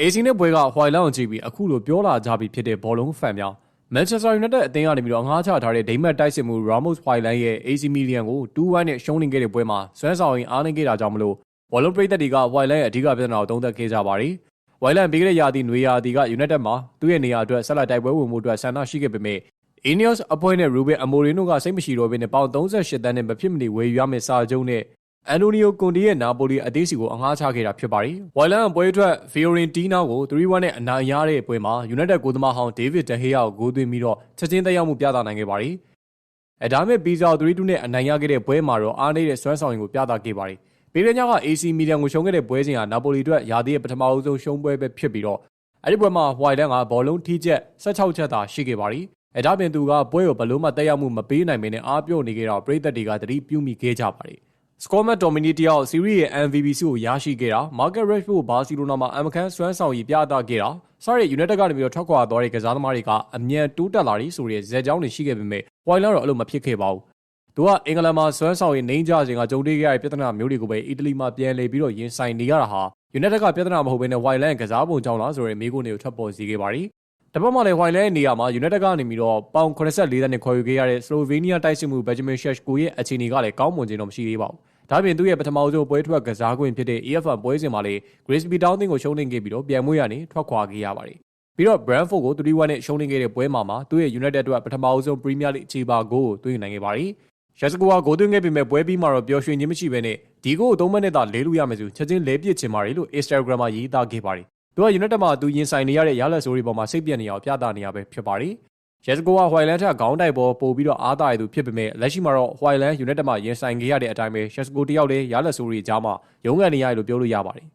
AC နဲ့ပွဲကဟွိုင်လန်ကိုကြည့်ပြီးအခုလိုပြောလာကြပြီဖြစ်တဲ့ဘောလုံးဖန်များမန်ချက်စတာယူနိုက်တက်အသင်းကနေပြီးတော့ငှားချထားတဲ့ဒိမတ်တိုက်စစ်မှု Ramos ဟွိုင်လန်ရဲ့ AC Milan ကို2-1နဲ့ရှုံးနေခဲ့တဲ့ပွဲမှာဆွဲဆောင်ရင်အားနေခဲ့တာကြောင့်မလို့ဘောလုံးပရိသတ်တွေကဟွိုင်လန်ရဲ့အဓိကပြဿနာကိုသုံးသပ်ခဲ့ကြပါတယ်။ဟွိုင်လန်ပြီးခဲ့တဲ့ရာသီနွေရာသီကယူနိုက်တက်မှာသူ့ရဲ့နေရာအတွက်ဆက်လက်တိုက်ပွဲဝင်မှုအတွက်ဆန္ဒရှိခဲ့ပေမဲ့ Ineos အဖွဲ့နဲ့ Ruben Amorim တို့ကစိတ်မရှိတော့ဘဲနဲ့ပေါင်38တန်းနဲ့မဖြစ်မနေဝယ်ယူရမယ့်စာချုပ်နဲ့ အန်တိုနီယိုကွန်တီရဲ့နာပိုလီအသေးစီကိုအငှားချခဲ့တာဖြစ်ပါတယ်။ဝိုင်လန်ပွဲထွက်ဖီယိုရင်တီနာကို3-1နဲ့အနိုင်ရတဲ့ပွဲမှာယူနိုက်တက်ကိုသမားဟောင်းဒေးဗစ်ဒဟေးယာကိုဂိုးသွင်းပြီးတော့ချက်ချင်းတက်ရောက်မှုပြသနိုင်ခဲ့ပါတယ်။အဲဒါမဲ့ပီဇာ3-2နဲ့အနိုင်ရခဲ့တဲ့ပွဲမှာတော့အားနေတဲ့စွမ်းဆောင်ရည်ကိုပြသခဲ့ပါတယ်။ပေရညက AC မီလန်ကိုရှုံးခဲ့တဲ့ပွဲစဉ်ဟာနာပိုလီအတွက်ယာတီရဲ့ပထမအဦးဆုံးရှုံးပွဲပဲဖြစ်ပြီးတော့အဲ့ဒီပွဲမှာဟွိုင်လန်ကဘောလုံးထိချက်16ချက်သာရှိခဲ့ပါတယ်။အဲဒါပြင်သူကပွဲကိုဘလို့မှတက်ရောက်မှုမပေးနိုင်မင်းနဲ့အားပြုတ်နေကြတော့ပရိသတ်တွေကသတိပြုမိခဲ့ကြပါတယ်။ Scormat Domini တယောက် series ရဲ့ MVP ဆုကိုရရှိခဲ့တာ Market Rashford ဘာစီလိုနာမှာအမခန်းစွမ်းဆောင်ရည်ပြသခဲ့တာစတဲ့ United ကနေပြီးတော့ထွက်ခွာသွားတဲ့ကစားသမားတွေကအမြန်တိုးတက်လာတယ်ဆိုတဲ့ဇက်ကြောင်းတွေရှိခဲ့ပေမဲ့ White တော့အဲ့လိုမဖြစ်ခဲ့ပါဘူး။သူကအင်္ဂလန်မှာစွမ်းဆောင်ရည်နှိမ့်ကြစဉ်ကကြုံတွေ့ခဲ့ရတဲ့ပြဿနာမျိုးတွေကိုပဲအီတလီမှာပြန်လည်ပြီးတော့ရင်ဆိုင်နေရတာဟာ United ကပြဿနာမဟုတ်ဘဲနဲ့ White ကစားပုံကြောင့်လားဆိုတဲ့မိကုန်းတွေကိုထွက်ပေါ်စေခဲ့ပါတယ်။တပတ်မှလည်းဝိုင်လဲနေရာမှာ United ကနေပြီးတော့ပေါင်84တန်းနဲ့ခေါ်ယူခဲ့ရတဲ့ Slovenia တိုက်စစ်မှု Benjamin Sheshko ရဲ့အခြေအနေကလည်းကောင်းမွန်ခြင်းတော့မရှိသေးပါဘူး။ ဒါပြင်သူ့ရဲ့ပထမဆုံးပွဲထွက်ကစားခွင့်ဖြစ်တဲ့ EFL ပွဲစဉ်မှာလည်း Grimsby Town တင်ကိုရှုံးနိမ့်ခဲ့ပြီးတော့ပြန်မွေးရနေထွက်ခွာခဲ့ရပါတယ်။ပြီးတော့ Brentford ကို3-1နဲ့ရှုံးနိမ့်ခဲ့တဲ့ပွဲမှာမှာသူ့ရဲ့ United အတွက်ပထမဆုံး Premier League အခြေပါဂိုးကိုသွင်းနိုင်ခဲ့ပါတယ်။ Sheshko ကဂိုးသွင်းခဲ့ပေမဲ့ပွဲပြီးမှတော့ပျော်ရွှင်ခြင်းမရှိဘဲနဲ့ဒီဂိုးကို3မိနစ်သာလဲလို့ရမယ်ဆိုချက်ချင်းလဲပစ်ချင်ပါတယ်လို့ Instagram မှာရေးသားခဲ့ပါတယ်သူက United မှာသူရင်ဆိုင်နေရတဲ့ရလက်ဆိုးတွေပေါ်မှာစိတ်ပြက်နေအောင်ပြသနေရပဲဖြစ်ပါတယ်။ ရက်စကိုကဟွိုင်လန်ထက်ခေါင်းတိုက်ပေါ်ပို့ပြီးတော့အားသာရသူဖြစ်ပေမဲ့လက်ရှိမှာတော့ဟွိုင်လန် United မှာရင်ဆိုင်ခဲ့ရတဲ့အတိုင်းပဲရက်စကိုတယောက်လည်းရလက်ဆိုးတွေကြားမှာရုန်းကန်နေရတယ်လို့ပြောလို့ရပါတယ်